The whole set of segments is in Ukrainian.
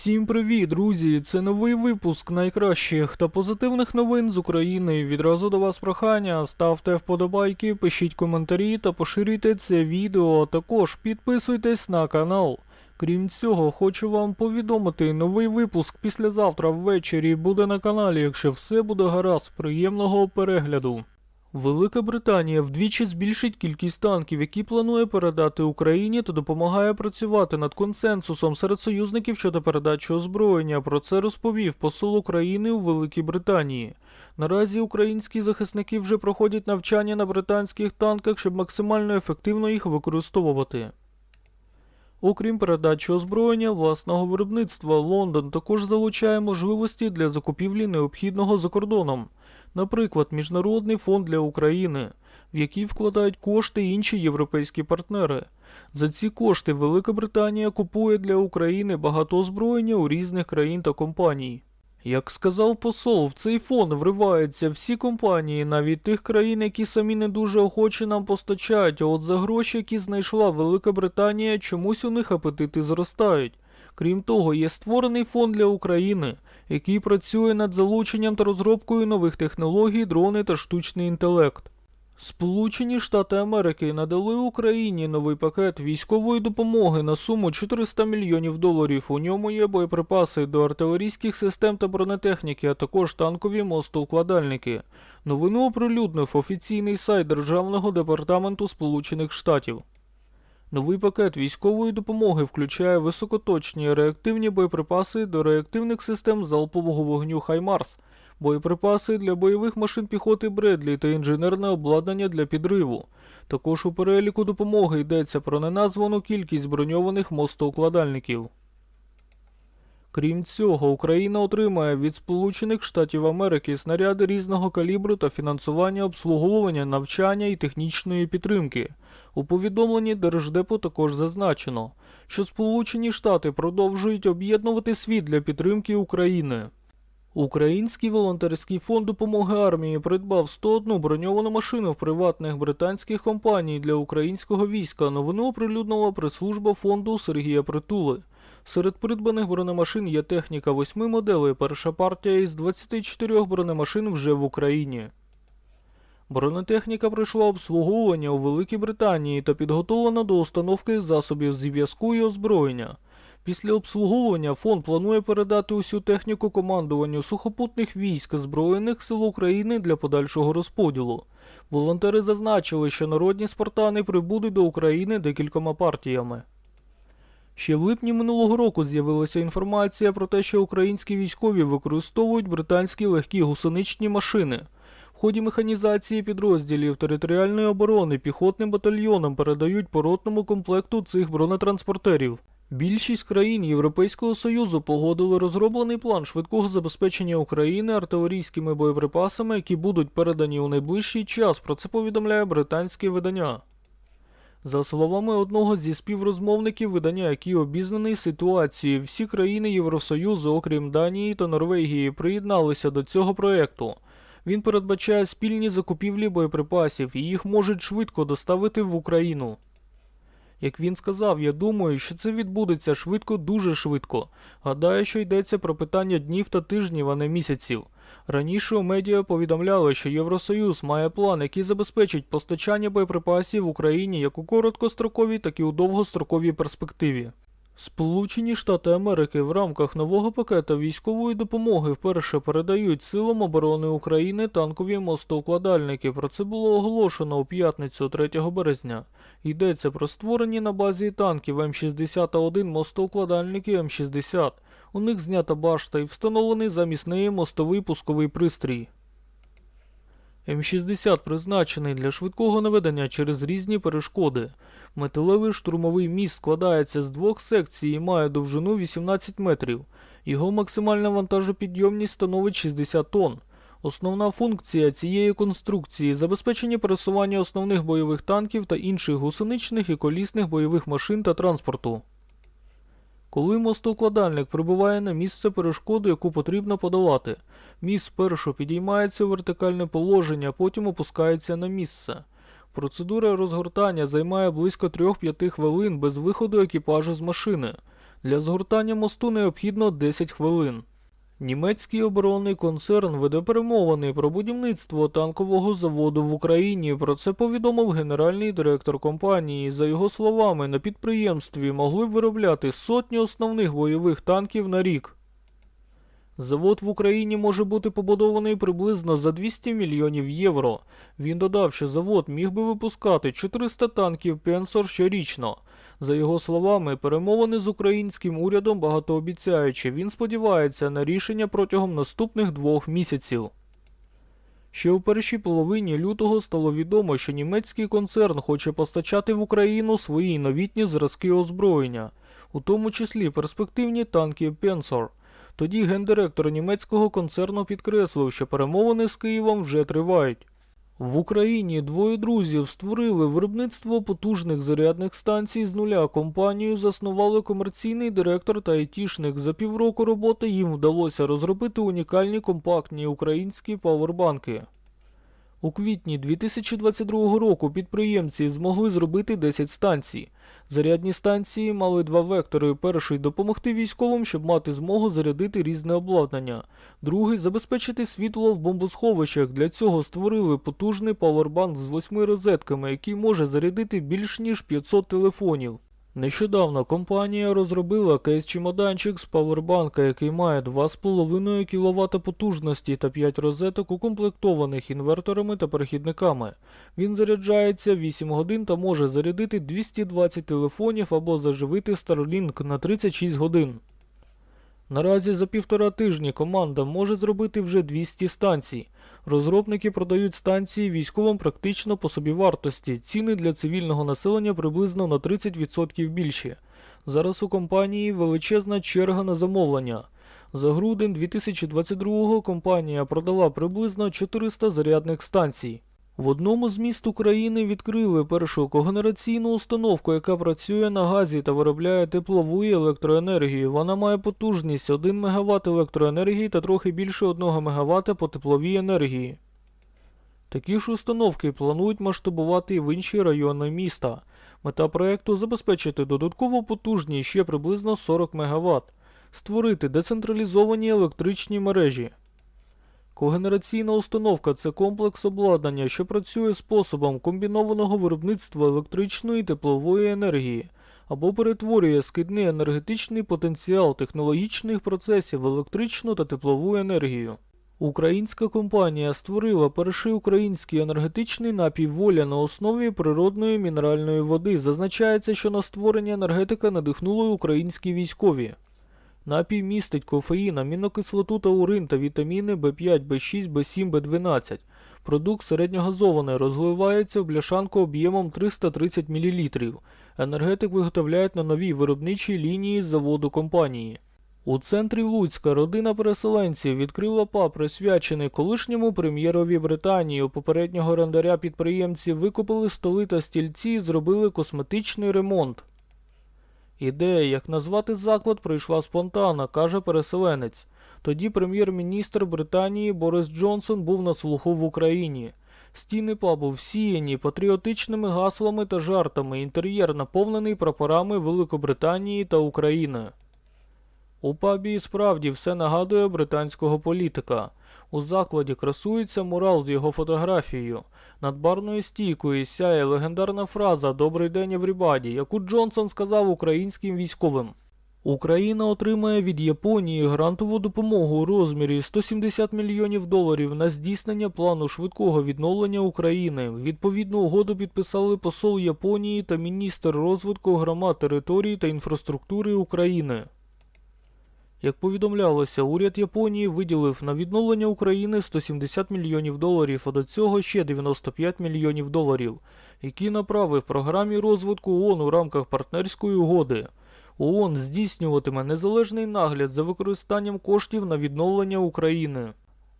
Всім привіт, друзі! Це новий випуск найкращих та позитивних новин з України. Відразу до вас прохання. Ставте вподобайки, пишіть коментарі та поширюйте це відео. а Також підписуйтесь на канал. Крім цього, хочу вам повідомити, новий випуск післязавтра ввечері буде на каналі, якщо все буде гаразд. Приємного перегляду. Велика Британія вдвічі збільшить кількість танків, які планує передати Україні та допомагає працювати над консенсусом серед союзників щодо передачі озброєння. Про це розповів посол України у Великій Британії. Наразі українські захисники вже проходять навчання на британських танках, щоб максимально ефективно їх використовувати. Окрім передачі озброєння власного виробництва, Лондон також залучає можливості для закупівлі необхідного за кордоном. Наприклад, Міжнародний фонд для України, в який вкладають кошти інші європейські партнери. За ці кошти Велика Британія купує для України багато озброєння у різних країн та компаній. Як сказав посол, в цей фонд вриваються всі компанії, навіть тих країн, які самі не дуже охоче нам постачають, а от за гроші, які знайшла Велика Британія, чомусь у них апетити зростають. Крім того, є створений фонд для України, який працює над залученням та розробкою нових технологій, дрони та штучний інтелект. Сполучені Штати Америки надали Україні новий пакет військової допомоги на суму 400 мільйонів доларів. У ньому є боєприпаси до артилерійських систем та бронетехніки, а також танкові мостоукладальники. Новину оприлюднив офіційний сайт Державного департаменту Сполучених Штатів. Новий пакет військової допомоги включає високоточні реактивні боєприпаси до реактивних систем залпового вогню Хаймарс, боєприпаси для бойових машин піхоти Бредлі та інженерне обладнання для підриву. Також у переліку допомоги йдеться про неназвану кількість броньованих мостоукладальників. Крім цього, Україна отримає від Сполучених Штатів Америки снаряди різного калібру та фінансування обслуговування, навчання і технічної підтримки. У повідомленні Держдепу також зазначено, що Сполучені Штати продовжують об'єднувати світ для підтримки України. Український волонтерський фонд допомоги армії придбав 101 броньовану машину в приватних британських компаній для українського війська. Новину оприлюднила прес-служба фонду Сергія Притули. Серед придбаних бронемашин є техніка восьми моделей. Перша партія із 24 бронемашин вже в Україні. Бронетехніка пройшла обслуговування у Великій Британії та підготовлена до установки засобів зв'язку і озброєння. Після обслуговування фонд планує передати усю техніку командуванню сухопутних військ Збройних сил України для подальшого розподілу. Волонтери зазначили, що народні спартани прибудуть до України декількома партіями. Ще в липні минулого року з'явилася інформація про те, що українські військові використовують британські легкі гусеничні машини. В ході механізації підрозділів територіальної оборони піхотним батальйонам передають по ротному комплекту цих бронетранспортерів. Більшість країн Європейського Союзу погодили розроблений план швидкого забезпечення України артилерійськими боєприпасами, які будуть передані у найближчий час. Про це повідомляє британське видання. За словами одного зі співрозмовників видання, який обізнаний ситуацією, всі країни Євросоюзу, окрім Данії та Норвегії, приєдналися до цього проекту. Він передбачає спільні закупівлі боєприпасів, і їх можуть швидко доставити в Україну. Як він сказав, я думаю, що це відбудеться швидко, дуже швидко. Гадаю, що йдеться про питання днів та тижнів, а не місяців. Раніше у медіа повідомляли, що Євросоюз має план, який забезпечить постачання боєприпасів Україні як у короткостроковій, так і у довгостроковій перспективі. Сполучені Штати Америки в рамках нового пакета військової допомоги вперше передають силам оборони України танкові мостоукладальники. Про це було оголошено у п'ятницю 3 березня. Йдеться про створені на базі танків М61 мостоукладальники М60. У них знята башта і встановлений замість неї мостовий пусковий пристрій. М60 призначений для швидкого наведення через різні перешкоди. Металевий штурмовий міст складається з двох секцій і має довжину 18 метрів. Його максимальна вантажопідйомність становить 60 тонн. Основна функція цієї конструкції забезпечення пересування основних бойових танків та інших гусеничних і колісних бойових машин та транспорту. Коли мостокладальник прибуває на місце перешкоди, яку потрібно подолати, міст спершу підіймається у вертикальне положення, потім опускається на місце. Процедура розгортання займає близько 3-5 хвилин без виходу екіпажу з машини. Для згортання мосту необхідно 10 хвилин. Німецький оборонний концерн веде перемовини про будівництво танкового заводу в Україні. Про це повідомив генеральний директор компанії. За його словами, на підприємстві могли б виробляти сотні основних бойових танків на рік. Завод в Україні може бути побудований приблизно за 200 мільйонів євро. Він додав, що завод міг би випускати 400 танків Пенсор щорічно. За його словами, перемовини з українським урядом багатообіцяючі. Він сподівається на рішення протягом наступних двох місяців. Ще у першій половині лютого стало відомо, що німецький концерн хоче постачати в Україну свої новітні зразки озброєння, у тому числі перспективні танки Пенсор. Тоді гендиректор німецького концерну підкреслив, що перемовини з Києвом вже тривають. В Україні двоє друзів створили виробництво потужних зарядних станцій з нуля. Компанію заснували комерційний директор та айтішник. За півроку роботи їм вдалося розробити унікальні компактні українські павербанки. У квітні 2022 року підприємці змогли зробити 10 станцій. Зарядні станції мали два вектори: перший допомогти військовим, щоб мати змогу зарядити різне обладнання. Другий забезпечити світло в бомбосховищах. Для цього створили потужний павербанк з восьми розетками, який може зарядити більш ніж 500 телефонів. Нещодавно компанія розробила кейс-чемоданчик з павербанка, який має 2,5 кВт потужності та 5 розеток, укомплектованих інверторами та перехідниками. Він заряджається 8 годин та може зарядити 220 телефонів або заживити Starlink на 36 годин. Наразі за півтора тижні команда може зробити вже 200 станцій. Розробники продають станції військовим практично по собі вартості. Ціни для цивільного населення приблизно на 30% більші. Зараз у компанії величезна черга на замовлення. За грудень 2022 компанія продала приблизно 400 зарядних станцій. В одному з міст України відкрили першу когенераційну установку, яка працює на газі та виробляє теплову і електроенергію. Вона має потужність 1 МВт електроенергії та трохи більше 1 МВт по тепловій енергії. Такі ж установки планують масштабувати і в інші райони міста. Мета проекту забезпечити додаткову потужність ще приблизно 40 МВт, створити децентралізовані електричні мережі. Когенераційна установка це комплекс обладнання, що працює способом комбінованого виробництва електричної і теплової енергії, або перетворює скидний енергетичний потенціал технологічних процесів в електричну та теплову енергію. Українська компанія створила перший український енергетичний напій воля на основі природної мінеральної води. Зазначається, що на створення енергетика надихнули українські військові. Напій містить кофеїн, амінокислоту та урин та вітаміни В5, В6, В7, В12. Продукт середньогазований, розливається в бляшанку об'ємом 330 мл. Енергетик виготовляють на новій виробничій лінії заводу компанії. У центрі Луцька родина переселенців відкрила паб, присвячений колишньому прем'єрові Британії. У попереднього орендаря підприємці викупили столи та стільці і зробили косметичний ремонт. Ідея, як назвати заклад, прийшла спонтанно, каже переселенець. Тоді прем'єр-міністр Британії Борис Джонсон був на слуху в Україні. Стіни пабу всіяні патріотичними гаслами та жартами, інтер'єр наповнений прапорами Великобританії та України. У пабі справді все нагадує британського політика. У закладі красується мурал з його фотографією. Над барною стійкою сяє легендарна фраза Добрий день, Еврібаді, яку Джонсон сказав українським військовим. Україна отримає від Японії грантову допомогу у розмірі 170 мільйонів доларів на здійснення плану швидкого відновлення України. Відповідну угоду підписали посол Японії та міністр розвитку громад території та інфраструктури України. Як повідомлялося, уряд Японії виділив на відновлення України 170 мільйонів доларів, а до цього ще 95 мільйонів доларів, які направив програмі розвитку ООН у рамках партнерської угоди. ООН здійснюватиме незалежний нагляд за використанням коштів на відновлення України.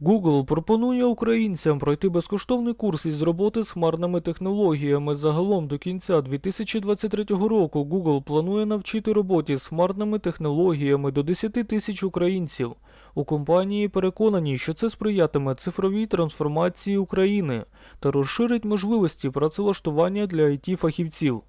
Google пропонує українцям пройти безкоштовний курс із роботи з хмарними технологіями. Загалом до кінця 2023 року Google планує навчити роботі з хмарними технологіями до 10 тисяч українців. У компанії переконані, що це сприятиме цифровій трансформації України та розширить можливості працевлаштування для it фахівців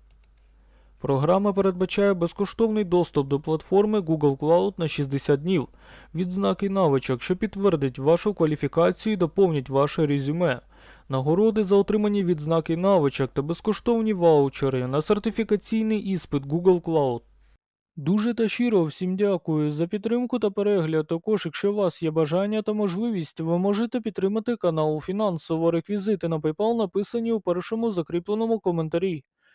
Програма передбачає безкоштовний доступ до платформи Google Cloud на 60 днів, відзнаки навичок, що підтвердять вашу кваліфікацію і доповнять ваше резюме, нагороди за отримані відзнаки навичок та безкоштовні ваучери на сертифікаційний іспит Google Cloud. Дуже та щиро всім дякую за підтримку та перегляд. Також, якщо у вас є бажання та можливість, ви можете підтримати канал фінансово. Реквізити на PayPal написані у першому закріпленому коментарі.